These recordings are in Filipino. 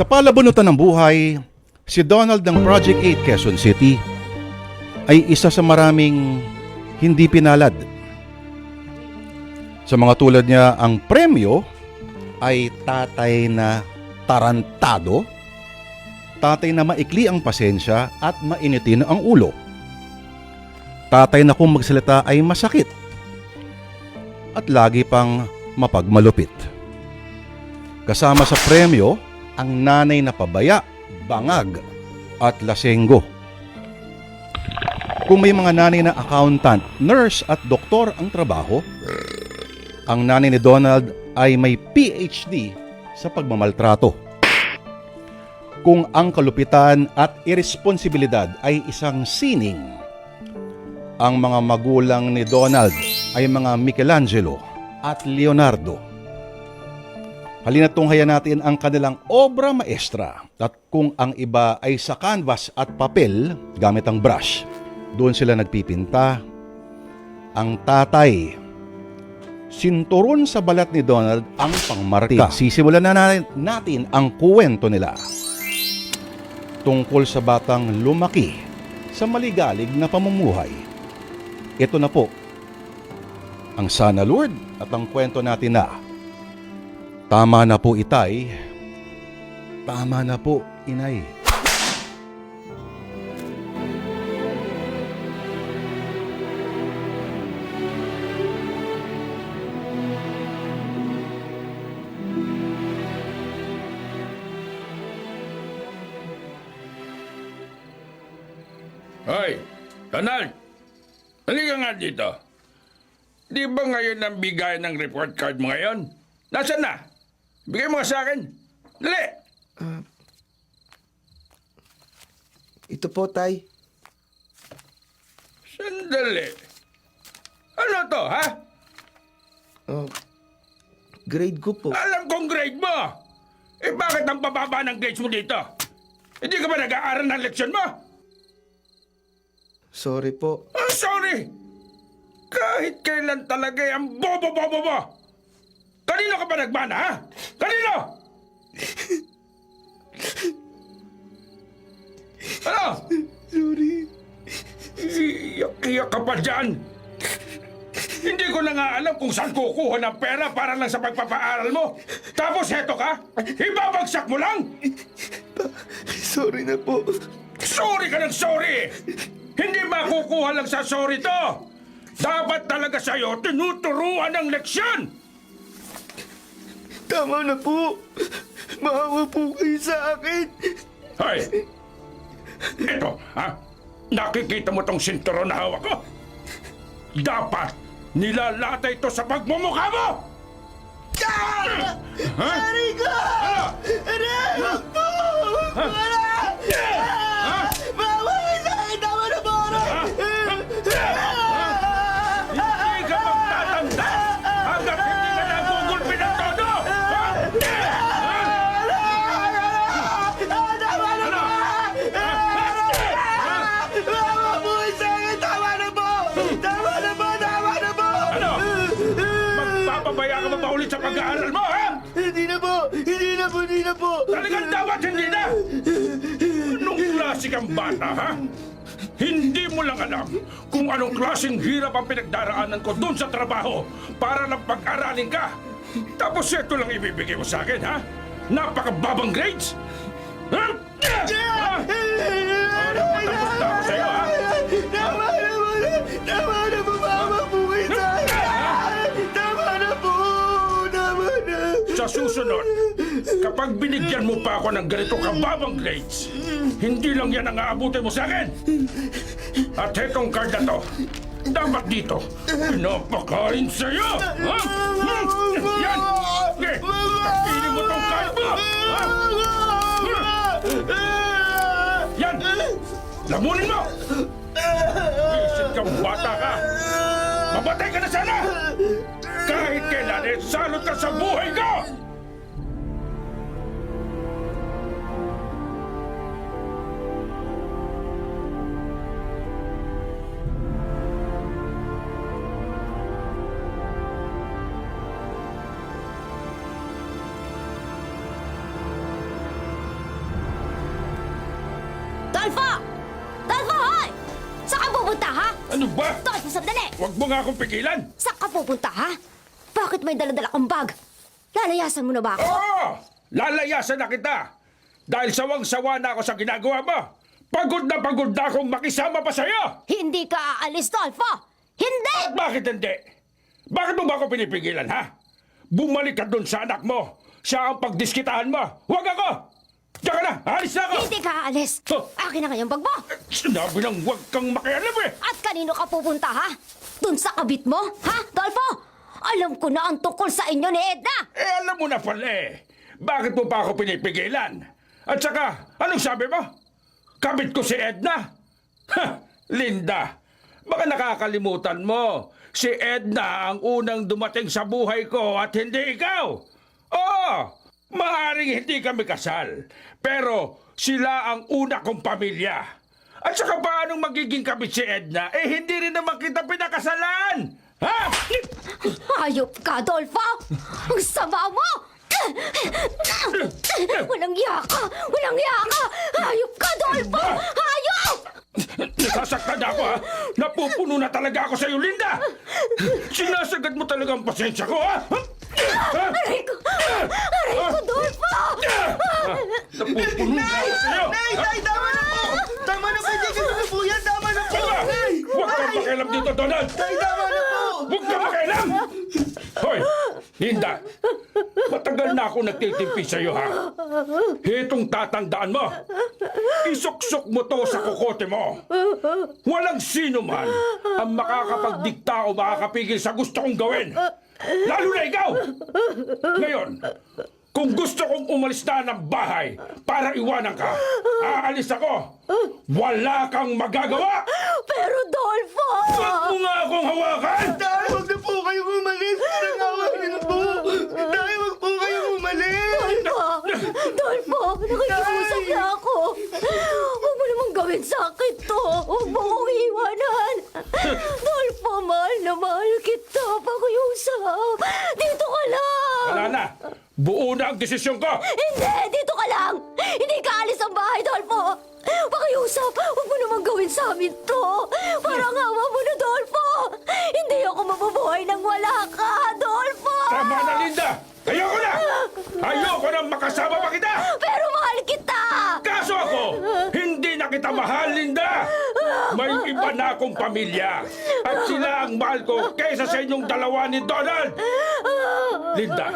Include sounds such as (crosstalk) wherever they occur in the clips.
Sa palabunutan ng buhay, si Donald ng Project 8 Quezon City ay isa sa maraming hindi pinalad. Sa mga tulad niya, ang premyo ay tatay na tarantado, tatay na maikli ang pasensya at mainitin ang ulo. Tatay na kung magsalita ay masakit at lagi pang mapagmalupit. Kasama sa premyo, ang nanay na pabaya, bangag at lasenggo. Kung may mga nanay na accountant, nurse at doktor ang trabaho, ang nanay ni Donald ay may PhD sa pagmamaltrato. Kung ang kalupitan at irresponsibilidad ay isang sining, ang mga magulang ni Donald ay mga Michelangelo at Leonardo. Halina't tunghayan natin ang kanilang obra maestra at kung ang iba ay sa canvas at papel gamit ang brush, doon sila nagpipinta. Ang tatay, sinturon sa balat ni Donald ang pangmarka. Sisimulan na natin, natin ang kuwento nila tungkol sa batang lumaki sa maligalig na pamumuhay. Ito na po ang Sana Lord at ang kwento natin na Tama na po itay, tama na po inay. Hoy, Donald! Halika nga dito. Di ba ngayon ang bigay ng report card mo ngayon? Nasaan na? Bigay mo nga sa akin. Dali! Ito po, Tay. Sandali. Ano to, ha? Oh, grade ko po. Alam kong grade mo! Eh bakit ang bababa ng grades mo dito? Hindi ka ba nag-aaral ng leksyon mo? Sorry po. Oh, sorry! Kahit kailan talaga eh, ang bobo-bobo mo! Kanino ka ba nagmana, ha? Kanino? ano? Sorry. Iyak-iyak ka pa dyan! Hindi ko na nga alam kung saan kukuha ng pera para lang sa pagpapaaral mo. Tapos heto ka, ibabagsak mo lang! Sorry na po. Sorry ka ng sorry! Hindi makukuha lang sa sorry to! Dapat talaga sa'yo tinuturuan ng leksyon! Tama na po. Maawa po kayo sa akin. Hoy! Ito, ha? Nakikita mo tong sinturon na hawak ko? Dapat nilalata ito sa pagmumukha mo! Ha? Aray ko! Ano? Aray! Wag po! Sa pag-aaral mo, ha? Hindi na po! Hindi na po! Hindi na po! Talagang dapat hindi na! Anong klase kang bata, ha? Hindi mo lang alam kung anong klaseng hirap ang pinagdaraanan ko doon sa trabaho para lang pag-aralin ka. Tapos ito lang ibibigay mo sa akin, ha? Napakababang grades! Ha? Ha? Ano, patapos na ako sa'yo, ha? Susunod, kapag binigyan mo pa ako ng ganito kababang grades, hindi lang yan ang aabutin mo sa akin. At etong card na to, dapat dito, pinapakain sa'yo! Ha? Hmm? Yan! Okay, mo tong card mo! Ha? Yan! Lamunin mo! Wisit kang bata ka! Mamatay ka na sana! Kahit kailan, eh, salot ka sa buhay ko! Sandali! Huwag mo nga akong pigilan! Saan ka pupunta, ha? Bakit may daladala kang bag? Lalayasan mo na ba ako? Oo! Lalayasan na kita! Dahil sawang-sawa na ako sa ginagawa mo! Pagod na pagod na akong makisama pa sa'yo! Hindi ka aalis, Dolfo! Hindi! At bakit hindi? Bakit mo ba ako pinipigilan, ha? Bumalik ka dun sa anak mo! Siya ang pagdiskitahan mo! Huwag ako! Diyan ka na! Alis na ako! Hindi ka aalis! Oh. Akin na ngayong bag mo! Sinabi lang huwag kang makialam eh! At kanino ka pupunta, ha? Dun sa kabit mo? Ha, Dolfo? Alam ko na ang tungkol sa inyo ni Edna! Eh, alam mo na pala eh. Bakit mo pa ako pinipigilan? At saka, anong sabi mo? Kabit ko si Edna? Ha, Linda, baka nakakalimutan mo. Si Edna ang unang dumating sa buhay ko at hindi ikaw. Oo, maaring hindi kami kasal. Pero sila ang una kong pamilya. At saka paanong magiging kabit si Edna? Eh, hindi rin naman kita pinakasalan! Ha? Hayop ka, Dolfo! Ang sama mo! Walang iya ka! Walang iya ka! Hayop ka, Dolfo! Hayop! Nasasaktan ako ha! Napupuno na talaga ako sa iyo, Linda! Sinasagad mo talaga ang pasensya ko, ha? Ha? Aray ko, Dolfo! Napupuno na ako sa iyo! Nay! Nay! Tama na po! Tama na po! Hindi ka na po yan! Tama na po! Tama! Nay! Huwag kang pakialam dito, Donald! Nay! Tama na po! Huwag kang pakialam! Hoy! Linda! Matagal na ako nagtitimpi sa iyo, ha? Itong tatandaan mo! Isuksok mo to sa kukote mo! Walang sino man ang makakapagdikta o makakapigil sa gusto kong gawin! Lalo na ikaw! Ngayon, kung gusto kong umalis na ng bahay para iwanan ka, aalis ako! Wala kang magagawa! Pero, Dolfo! Huwag mo nga akong hawakan! Nay! Huwag na po kayong umalis! Parang awa niyo na po! Nay! Huwag po kayong umalis! Dolfo! Dolfo! Nakikiusap na ako! Huwag mo namang gawin sa akin to! Huwag mo akong iwanan! Dolfo, mahal na mahal kita! Pakiusap! Dito ka lang! Wala na! Buo na ang desisyon ko! Hindi! Dito ka lang! Hindi ka alis ang bahay, Dolfo! Pakiusap! Huwag mo namang gawin sa amin to! Parang awa mo na, Dolfo! Hindi ako mabubuhay nang wala ka, Dolfo! Tama na, Linda! Ayoko na! Ayoko na makasama pa kita! Pero mahal kita! Kaso ako, hindi na kita mahal, Linda! May iba na akong pamilya. At sila ang mahal ko kaysa sa inyong dalawa ni Donald! Linda,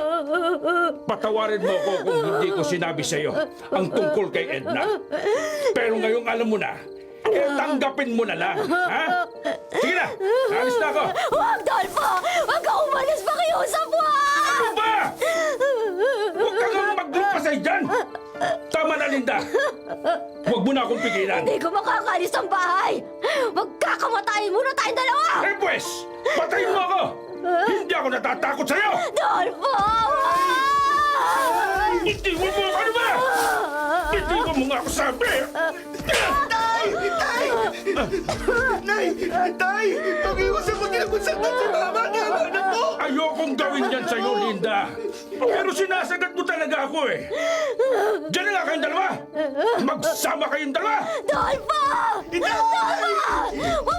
patawarin mo ako kung hindi ko sinabi sa iyo ang tungkol kay Edna. Pero ngayong alam mo na, eh tanggapin mo na lang, ha? Sige na, alis na ako. Huwag, Dolfo! Huwag ka umalis! Pakiusap mo! Ano ba? Huwag ka nga maglumpasay dyan! Tama na, Linda! Huwag mo na akong pigilan! Hindi ko makakalis ang bahay! Magkakamatayin muna tayong dalawa! Eh, pues! Patayin mo ako! Hindi ako natatakot sa'yo! Dolfo! Hindi mo mo ano ba? Hindi mo mo nga ako sabi! Tay! Tay! Nay! Tay! Din ako sa si Mama! Na po! Ayokong gawin yan sa'yo, Linda! Pero sinasagat mo talaga ako eh! Diyan na nga kayong dalawa! Magsama kayong dalawa! Dolfo! Dolfo!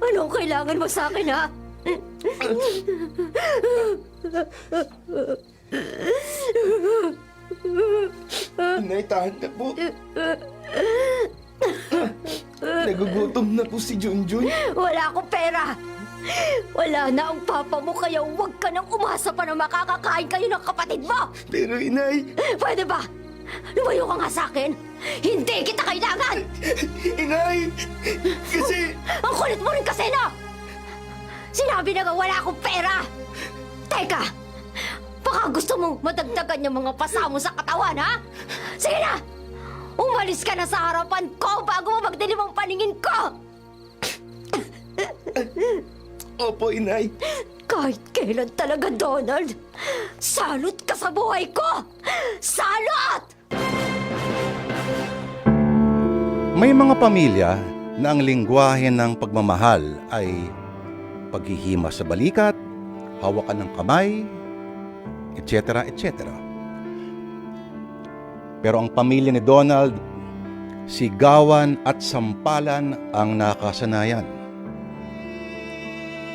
Anong kailangan mo sa akin, ha? Nay, tahan na po. Nagugutom na po si Junjun. Wala akong pera! Wala na ang papa mo, kaya huwag ka nang umasa pa na makakakain kayo ng kapatid mo! Pero inay, Pwede ba? Lumayo ka nga sa akin! Hindi kita kailangan! inay! Kasi Ang kulit mo rin kasi, no? Sinabi na nga wala akong pera! Teka! Baka gusto mong madagdagan yung mga pasa mo sa katawan, ha? Sige na! Umalis ka na sa harapan ko bago mo magdilim ang paningin ko! Opo, inay. Kahit kailan talaga, Donald! Salot ka sa buhay ko! Salot! May mga pamilya na ang lingwahe ng pagmamahal ay paghihima sa balikat, hawakan ng kamay, etc. etc. Pero ang pamilya ni Donald, sigawan at sampalan ang nakasanayan.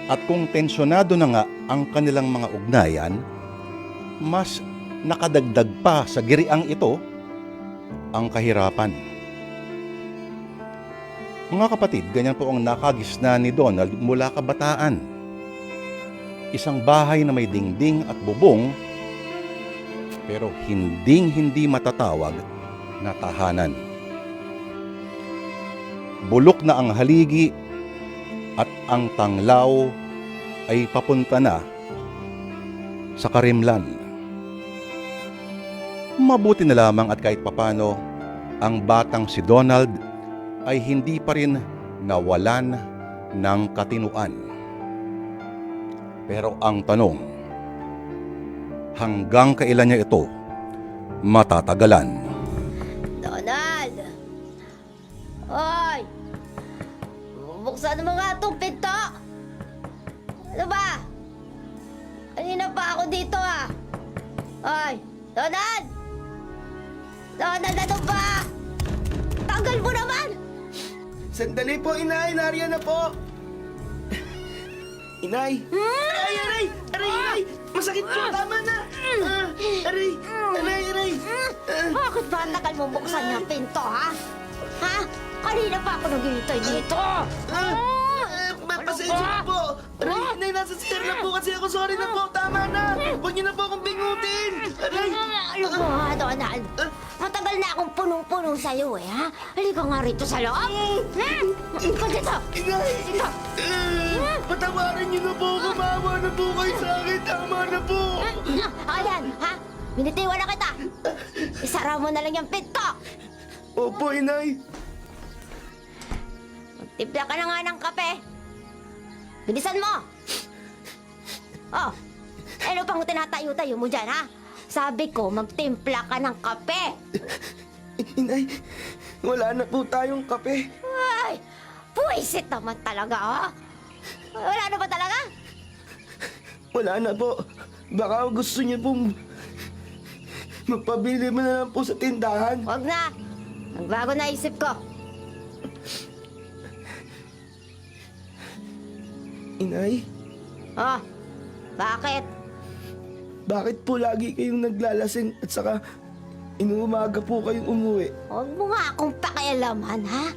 At kung tensyonado na nga ang kanilang mga ugnayan, mas nakadagdag pa sa giriang ito ang kahirapan. Mga kapatid, ganyan po ang nakagisna ni Donald mula kabataan. Isang bahay na may dingding at bubong, pero hinding-hindi matatawag na tahanan. Bulok na ang haligi at ang tanglaw ay papunta na sa karimlan. Mabuti na lamang at kahit papano, ang batang si Donald ay hindi pa rin nawalan ng katinuan. Pero ang tanong, hanggang kailan niya ito matatagalan? Donald! Hoy! Buksan mo nga itong pinto! Ano ba? Kanina pa ako dito ah! Hoy! Donald! Donald, ano ba? Tagal mo naman! Sandali po, inay. Nariyan na po. Inay. Aray, aray! Aray, inay! Masakit po. Tama na. Ah, aray, aray, aray. Ah, Bakit ba ang tagal mo buksan yung pinto, ha? Ha? Kanina pa ako naghihintay dito! ah, ah, ma- Pasensya na po. Aray, inay, nasa stair na po kasi ako. Sorry na po. Tama na. Huwag niyo na po akong bingutin. Aray. Ano ha, Donald? Matagal na akong punong-puno sa'yo, eh, ha? Halika nga rito sa loob! Hmm? Ikaw dito! Inay! Dito! Ah, Patawarin niyo na po. Kumawa na po kayo sa akin. Tama na po. Ayan, ha? Binitiwan na kita! Isara mo na lang yung pinto! Opo, inay. Magtimpla ka na nga ng kape! Bilisan mo! Oh, ano pang tinatayo-tayo mo dyan, ha? Sabi ko, magtimpla ka ng kape! Inay, wala na po tayong kape. Ay, puwisit naman talaga, ha? Wala na ba talaga? Wala na po. Baka gusto niyo pong magpabili mo na lang po sa tindahan. Huwag na! Nagbago na isip ko. Inay, Oh, bakit? bakit po lagi kayong naglalasing at saka inuumaga po kayong umuwi? Huwag mo nga akong pakialaman, ha?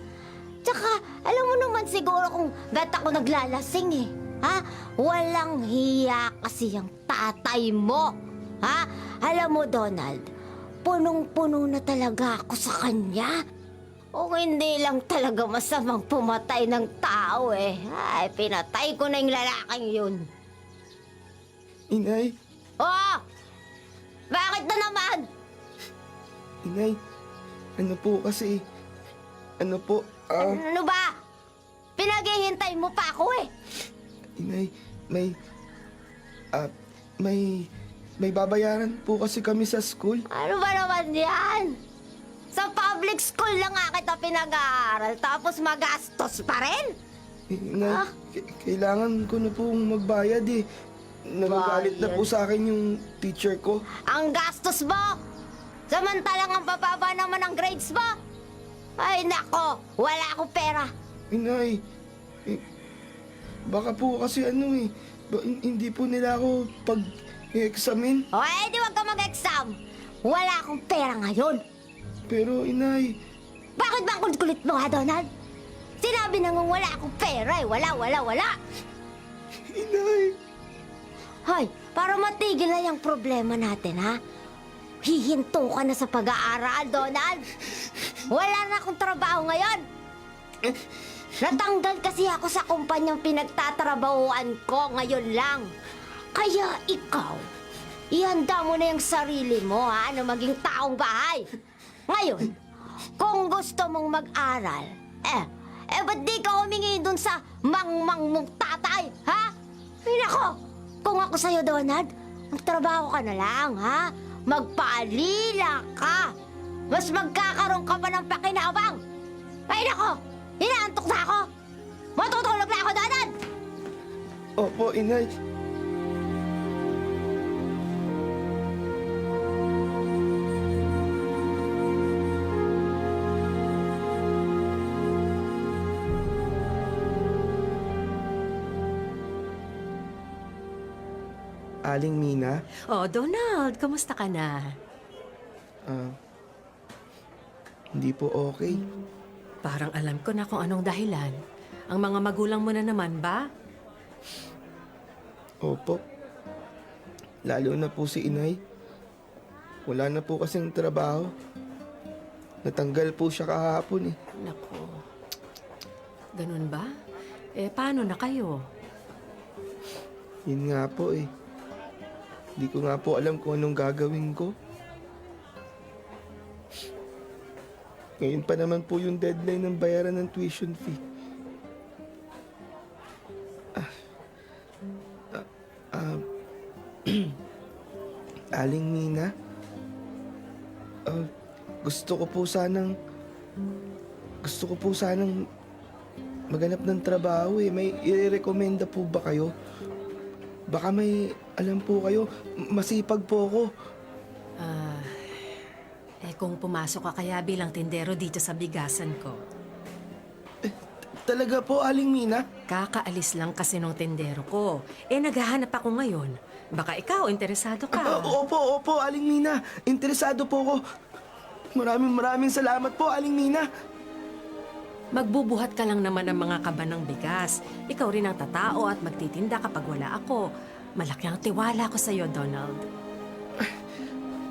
Tsaka, alam mo naman siguro kung ba't ako naglalasing eh. Ha? Walang hiya kasi ang tatay mo. Ha? Alam mo, Donald, punong-puno na talaga ako sa kanya. O hindi lang talaga masamang pumatay ng tao eh. Ay, pinatay ko na yung lalaking yun. Inay, Oh! Bakit na naman? inay, ano po kasi, ano po, ah, Ano ba? Pinaghihintay mo pa ako eh. inay, may, ah, may, may babayaran po kasi kami sa school. Ano ba naman yan? Public school lang nga kita pinag-aaral tapos magastos pa rin? Inay, Ah? k- kailangan ko na pong magbayad eh. Nagagalit na Bayad. po sa akin yung teacher ko. Ang gastos mo! Samantalang ang bababa naman ang grades mo! Ay nako, wala akong pera. Inay, eh, baka po kasi ano eh, ba- hin- hindi po nila ako pag-examine. O eh, di wag ka mag-exam. Wala akong pera ngayon. Pero inay, Bakit ba ang kulit mo ha, Donald? Sinabi na nga wala akong pera eh. Wala, wala, wala. inay, Hoy, para matigil na yung problema natin, ha? Hihinto ka na sa pag-aaral, Donald. Wala na akong trabaho ngayon. Natanggal kasi ako sa kumpanyang pinagtatrabahuan ko ngayon lang. Kaya ikaw, ihanda mo na yung sarili mo ha, na maging taong bahay. Ngayon, kung gusto mong mag-aral, eh, eh ba't di ka humingi dun sa mangmang mong tatay, ha? Ay nako, kung ako sa'yo, Donald, magtrabaho ka na lang, ha? Magpaalila ka. Mas magkakaroon ka pa ng pakinabang. Ay nako, inaantok na ako. Matutulog na ako, Donald! Opo, inay. Aling Mina, Oh, Donald, kamusta ka na? ah, hindi po okay. Parang alam ko na kung anong dahilan. Ang mga magulang mo na naman ba? Opo. Lalo na po si inay. Wala na po kasing trabaho. Natanggal po siya kahapon eh. Nako. Ganun ba? Eh, paano na kayo? Yun nga po eh. Hindi ko nga po alam kung anong gagawin ko. Ngayon pa naman po yung deadline ng bayaran ng tuition fee. Ah, ah, ah, (clears throat) Aling Mina, ah, gusto ko po sanang, gusto ko po sanang maganap ng trabaho eh. May i-recommenda po ba kayo? Baka may alam po kayo, masipag po ako. Ah, eh, kung pumasok ka kaya bilang tindero dito sa bigasan ko. Talaga po, Aling Mina? Kakaalis lang kasi nung tindero ko. Eh, naghahanap ako ngayon. Baka ikaw, interesado ka. Ah, opo, opo, Aling Mina. Interesado po ako. Maraming maraming salamat po, Aling Mina. Magbubuhat ka lang naman ng mga kaba ng bigas. Ikaw rin ang tatao at magtitinda kapag wala ako. Malaki ang tiwala ko sa'yo, Donald.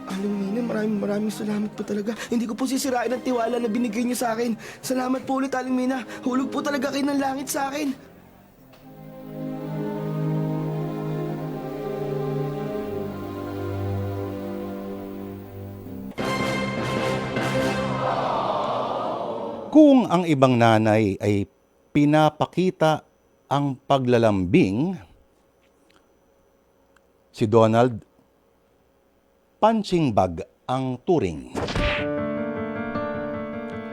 Aling Mina, maraming maraming salamat po talaga. Hindi ko po sisirain ang tiwala na binigay niyo sa akin. Salamat po ulit, Aling Mina. Hulog po talaga kayo ng langit sa akin. Kung ang ibang nanay ay pinapakita ang paglalambing, si Donald, punching bag ang turing.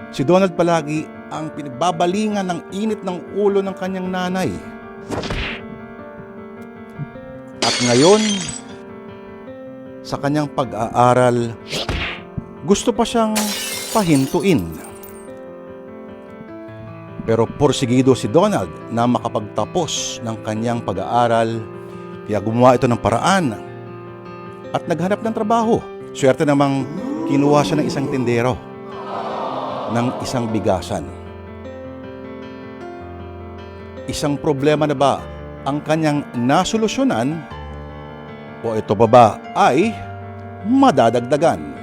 Si Donald palagi ang pinagbabalingan ng init ng ulo ng kanyang nanay. At ngayon, sa kanyang pag-aaral, gusto pa siyang pahintuin. Pero porsigido si Donald na makapagtapos ng kanyang pag-aaral, kaya gumawa ito ng paraan at naghanap ng trabaho. Swerte namang kinuha siya ng isang tindero ng isang bigasan. Isang problema na ba ang kanyang nasolusyonan o ito pa ba ay madadagdagan?